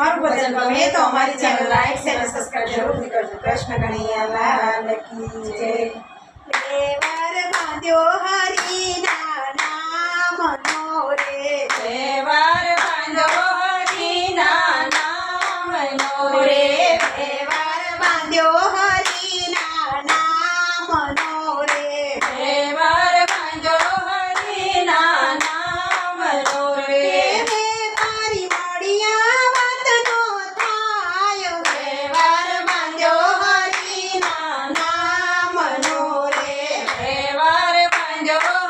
हमारो भजन गमे तो हमारे चैनल लाइक शेयर सब्सक्राइब ज़रूर करजो कृष्ण कन्हैया लाल की जय। हरी Yeah.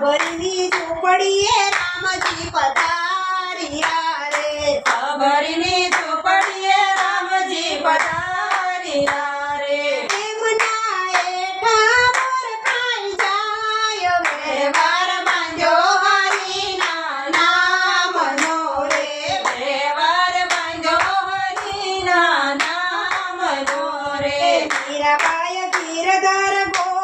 સબરીની ઝૂંપડીએ રામજી પધાર્યા રે સબરીની ઝૂંપડીએ રામજી પધાર્યા રે એમના એઠા પર ખાઈ જાય વ્યવહાર માંજો હરિના નામનો રે વ્યવહાર માંજો હરિના નામનો રે મીરાબાઈ ધીરધર ગો